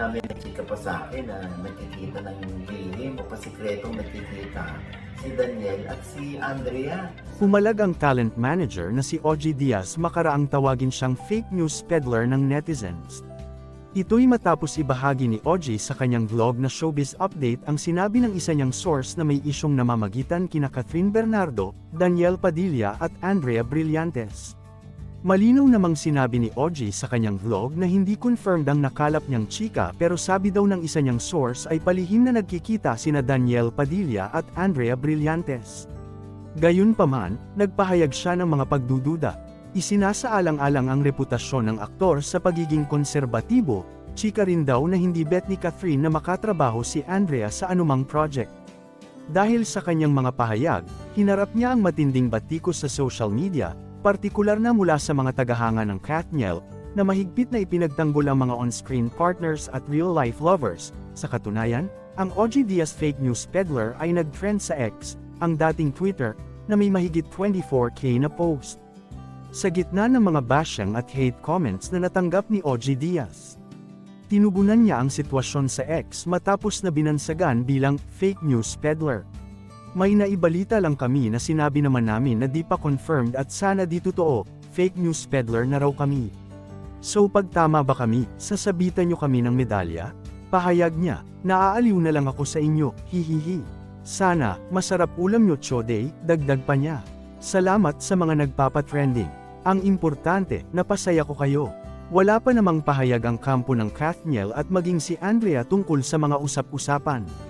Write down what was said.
namin nagchika pa sa akin na nagkikita ng lihim o pasikretong nagkikita si Daniel at si Andrea. Pumalag ang talent manager na si OG Diaz makaraang tawagin siyang fake news peddler ng netizens. Ito'y matapos ibahagi ni OG sa kanyang vlog na showbiz update ang sinabi ng isa niyang source na may isyong namamagitan kina Catherine Bernardo, Daniel Padilla at Andrea Brillantes. Malinaw namang sinabi ni OG sa kanyang vlog na hindi confirmed ang nakalap niyang chika pero sabi daw ng isa niyang source ay palihim na nagkikita sina Daniel Padilla at Andrea Brillantes. Gayunpaman, nagpahayag siya ng mga pagdududa. Isinasaalang-alang ang reputasyon ng aktor sa pagiging konserbatibo, chika rin daw na hindi bet ni Catherine na makatrabaho si Andrea sa anumang project. Dahil sa kanyang mga pahayag, hinarap niya ang matinding batikos sa social media, partikular na mula sa mga tagahanga ng Kathniel, na mahigpit na ipinagtanggol ang mga on-screen partners at real-life lovers. Sa katunayan, ang OG Diaz fake news peddler ay nag-trend sa X, ang dating Twitter, na may mahigit 24k na post. Sa gitna ng mga bashing at hate comments na natanggap ni OG Diaz. Tinugunan niya ang sitwasyon sa X matapos na binansagan bilang fake news peddler. May naibalita lang kami na sinabi naman namin na di pa confirmed at sana di totoo, fake news peddler na raw kami. So pag tama ba kami, sasabitan niyo kami ng medalya? Pahayag niya, naaaliw na lang ako sa inyo, hihihi. Sana, masarap ulam niyo Choday, dagdag pa niya. Salamat sa mga nagpapatrending. Ang importante, napasaya ko kayo. Wala pa namang pahayag ang kampo ng Kathniel at maging si Andrea tungkol sa mga usap-usapan.